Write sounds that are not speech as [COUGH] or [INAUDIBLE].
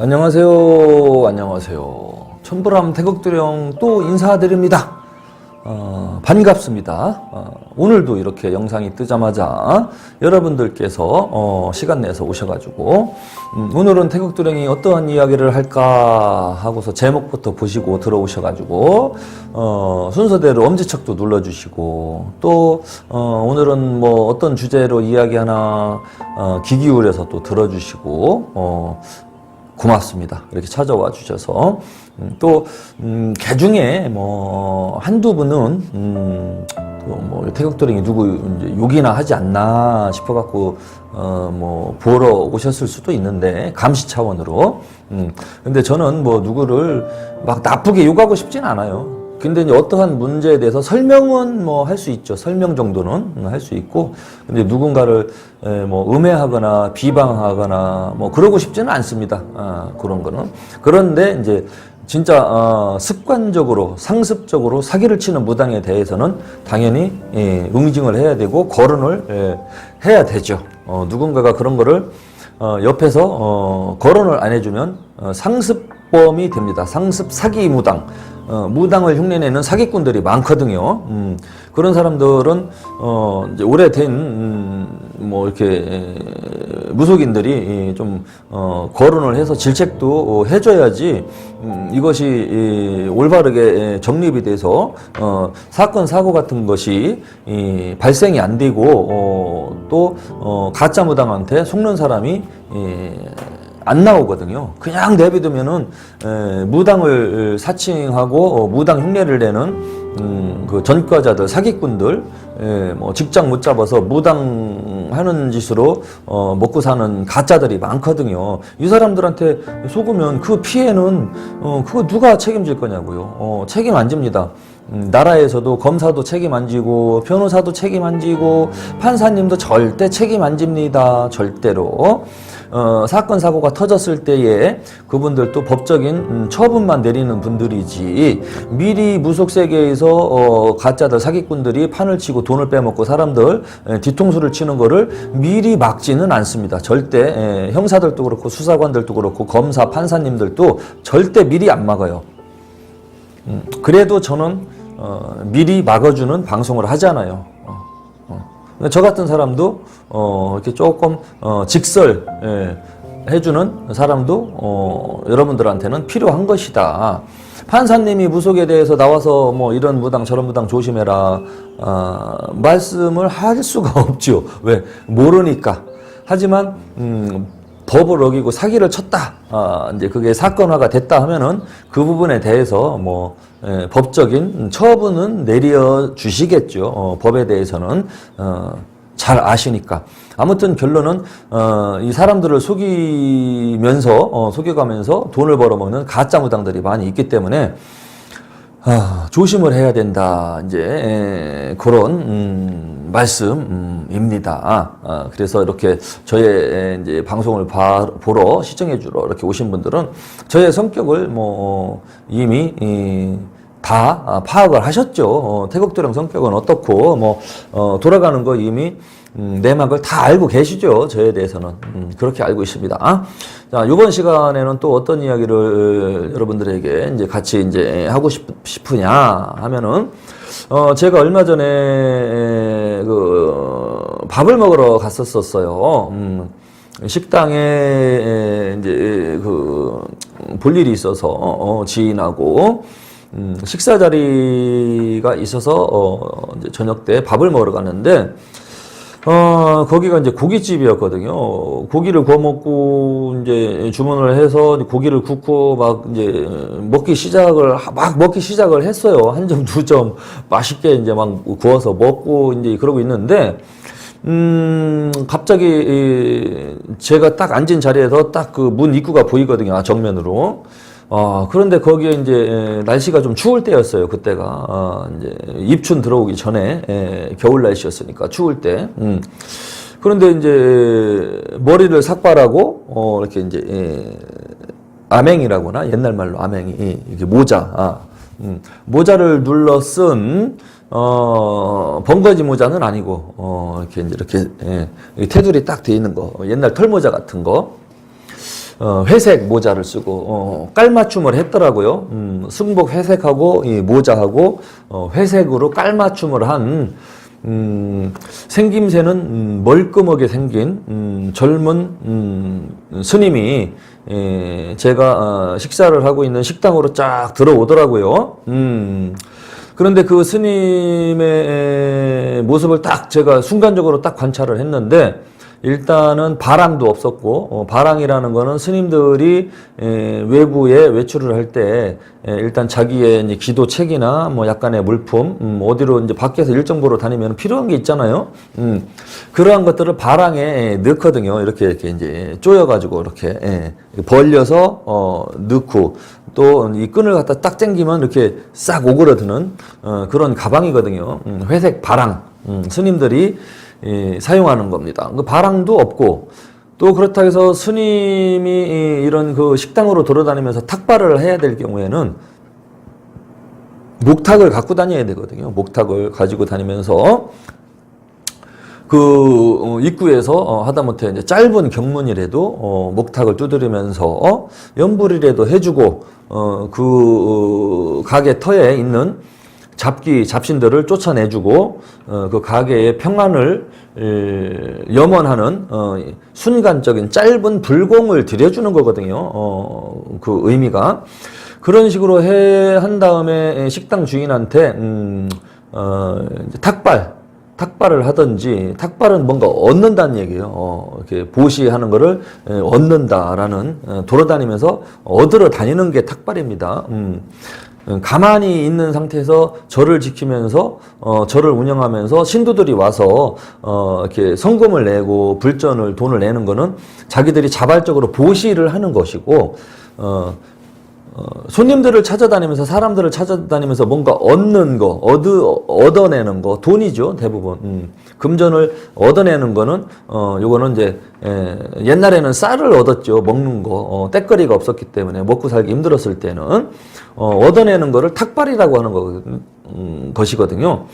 안녕하세요. 안녕하세요. 천불함 태극도령 또 인사드립니다. 어, 반갑습니다. 어, 오늘도 이렇게 영상이 뜨자마자 여러분들께서 어, 시간 내서 오셔가지고 음, 오늘은 태극도령이 어떠한 이야기를 할까 하고서 제목부터 보시고 들어오셔가지고 어, 순서대로 엄지척도 눌러주시고 또 어, 오늘은 뭐 어떤 주제로 이야기 하나 어, 귀 기울여서 또 들어주시고 어, 고맙습니다. 이렇게 찾아와 주셔서 음, 또 음, 개중에 뭐 한두 분은 음, 또뭐 태극도령이 누구 욕이나 하지 않나 싶어 갖고 어뭐 보러 오셨을 수도 있는데 감시 차원으로. 음, 근데 저는 뭐 누구를 막 나쁘게 욕하고 싶진 않아요. 근데 이제 어떠한 문제에 대해서 설명은 뭐 할 수 있죠. 설명 정도는 할 수 있고. 근데 누군가를 에, 뭐 음해하거나 비방하거나 뭐 그러고 싶지는 않습니다. 아, 그런 거는. 그런데 이제 진짜 어, 습관적으로 상습적으로 사기를 치는 무당에 대해서는 당연히 예, 응징을 해야 되고 거론을 예, 해야 되죠. 어, 누군가가 그런 거를 어, 옆에서 어, 거론을 안 해주면 어, 상습범이 됩니다. 상습 사기 무당. 어, 무당을 흉내내는 사기꾼들이 많거든요. 음, 그런 사람들은 어, 오래된 음, 뭐 이렇게 에, 무속인들이 이, 좀 어, 거론을 해서 질책도 어, 해줘야지 음, 이것이 이, 올바르게 에, 정립이 돼서 어, 사건 사고 같은 것이 이, 발생이 안 되고 어, 또 어, 가짜 무당한테 속는 사람이 이, 안 나오거든요. 그냥 내비두면은 에, 무당을 사칭하고 어, 무당 흉내를 내는 음, 그 전과자들 사기꾼들 에, 뭐 직장 못 잡아서 무당 하는 짓으로 어, 먹고 사는 가짜들이 많거든요. 이 사람들한테 속으면 그 피해는 어, 그거 누가 책임질 거냐고요. 어, 책임 안 집니다. 음, 나라에서도 검사도 책임 안 지고 변호사도 책임 안 지고 판사님도 절대 책임 안 집니다. 절대로. 어, 사건 사고가 터졌을 때에 그분들도 법적인 음, 처분만 내리는 분들이지 미리 무속 세계에서 어, 가짜들 사기꾼들이 판을 치고 돈을 빼먹고 사람들 에, 뒤통수를 치는 거를 미리 막지는 않습니다. 절대 에, 형사들도 그렇고 수사관들도 그렇고 검사 판사님들도 절대 미리 안 막아요. 음, 그래도 저는 어, 미리 막아주는 방송을 하잖아요. 어, 어. 저 같은 사람도 어, 이렇게 조금 어, 직설 예, 해주는 사람도 어, 여러분들한테는 필요한 것이다. 판사님이 무속에 대해서 나와서 뭐 이런 무당 저런 무당 조심해라 아, 말씀을 할 수가 [LAUGHS] 없죠. 왜 모르니까. 하지만 음, 법을 어기고 사기를 쳤다. 아, 이제 그게 사건화가 됐다 하면은 그 부분에 대해서 뭐 예, 법적인 처분은 내려 주시겠죠. 어, 법에 대해서는 어, 잘 아시니까. 아무튼 결론은 어, 이 사람들을 속이면서 어, 속여가면서 돈을 벌어먹는 가짜 무당들이 많이 있기 때문에 아, 조심을 해야 된다. 이제 에, 그런 음, 말씀입니다. 아, 그래서 이렇게 저의 에, 이제 방송을 봐, 보러 시청해 주러 이렇게 오신 분들은 저의 성격을 뭐 이미 이, 다 아, 파악을 하셨죠. 어, 태국도령 성격은 어떻고 뭐 어, 돌아가는 거 이미 음, 내막을 다 알고 계시죠. 저에 대해서는 음, 그렇게 알고 있습니다. 아, 자 이번 시간에는 또 어떤 이야기를 여러분들에게 이제 같이 이제 하고 싶, 싶으냐 하면은 어, 제가 얼마 전에 에, 그 밥을 먹으러 갔었었어요. 음, 식당에 에, 이제 그 볼 일이 있어서 어, 지인하고 음, 식사 자리가 있어서 어, 이제 저녁 때 밥을 먹으러 갔는데 어, 거기가 이제 고깃집이었거든요. 고기를 구워 먹고 이제 주문을 해서 고기를 굽고 막 이제 먹기 시작을 막 먹기 시작을 했어요. 한 점 두 점 맛있게 이제 막 구워서 먹고 이제 그러고 있는데 음, 갑자기 이 제가 딱 앉은 자리에서 딱 그 문 입구가 보이거든요. 아, 정면으로. 어, 그런데 거기에 이제 날씨가 좀 추울 때였어요. 그때가 어, 이제 입춘 들어오기 전에 에, 겨울 날씨였으니까 추울 때. 음. 그런데 이제 머리를 삭발하고 어, 이렇게 이제 에, 아맹이라거나 옛날 말로 아맹이 예, 이게 모자. 아, 음, 모자를 눌러 쓴 어, 번거지 모자는 아니고 어, 이렇게 이제 이렇게 예, 테두리 딱 돼 있는 거 옛날 털모자 같은 거. 어, 회색 모자를 쓰고 어, 깔맞춤을 했더라고요. 음, 승복 회색하고 이 모자하고 어, 회색으로 깔맞춤을 한 음, 생김새는 음, 멀끔하게 생긴 음, 젊은 음, 스님이 에, 제가 어, 식사를 하고 있는 식당으로 쫙 들어오더라고요. 음, 그런데 그 스님의 모습을 딱 제가 순간적으로 딱 관찰을 했는데 일단은 바랑도 없었고 어, 바랑이라는 거는 스님들이 에, 외부에 외출을 할 때 일단 자기의 이제 기도 책이나 뭐 약간의 물품 음, 어디로 이제 밖에서 일정 보러 다니면 필요한 게 있잖아요. 음, 그러한 것들을 바랑에 에, 넣거든요. 이렇게 이렇게 이제 쪼여가지고 이렇게 예, 벌려서 어, 넣고 또 이 끈을 갖다 딱 당기면 이렇게 싹 오그러드는 어, 그런 가방이거든요. 음, 회색 바랑 음, 스님들이 이, 사용하는 겁니다. 그 바랑도 없고 또 그렇다 해서 스님이 이- 이런 그 식당으로 돌아다니면서 탁발을 해야 될 경우에는 목탁을 갖고 다녀야 되거든요. 목탁을 가지고 다니면서 그 어, 입구에서 어, 하다못해 이제 짧은 경문이라도 어, 목탁을 두드리면서 어, 연불이라도 해주고 어, 그 어, 가게 터에 있는 잡기 잡신들을 쫓아내주고 어, 그 가게의 평안을 에, 염원하는 어, 순간적인 짧은 불공을 들여주는 거거든요. 어, 그 의미가 그런 식으로 해 한 다음에 식당 주인한테 음, 어, 탁발 탁발을 하든지 탁발은 뭔가 얻는다는 얘기예요. 어, 이렇게 보시하는 거를 에, 얻는다라는 어, 돌아다니면서 얻으러 다니는 게 탁발입니다. 음. 음, 가만히 있는 상태에서 절을 지키면서 어, 절을 운영하면서 신도들이 와서 어, 이렇게 성금을 내고 불전을 돈을 내는 거는 자기들이 자발적으로 보시를 하는 것이고 어, 어, 손님들을 찾아다니면서 사람들을 찾아다니면서 뭔가 얻는 거, 얻어, 얻어내는 거, 돈이죠, 대부분. 음. 금전을 얻어내는 거는, 어, 요거는 이제, 에, 옛날에는 쌀을 얻었죠, 먹는 거. 어, 때거리가 없었기 때문에, 먹고 살기 힘들었을 때는, 어, 얻어내는 거를 탁발이라고 하는 거, 음, 것이거든요.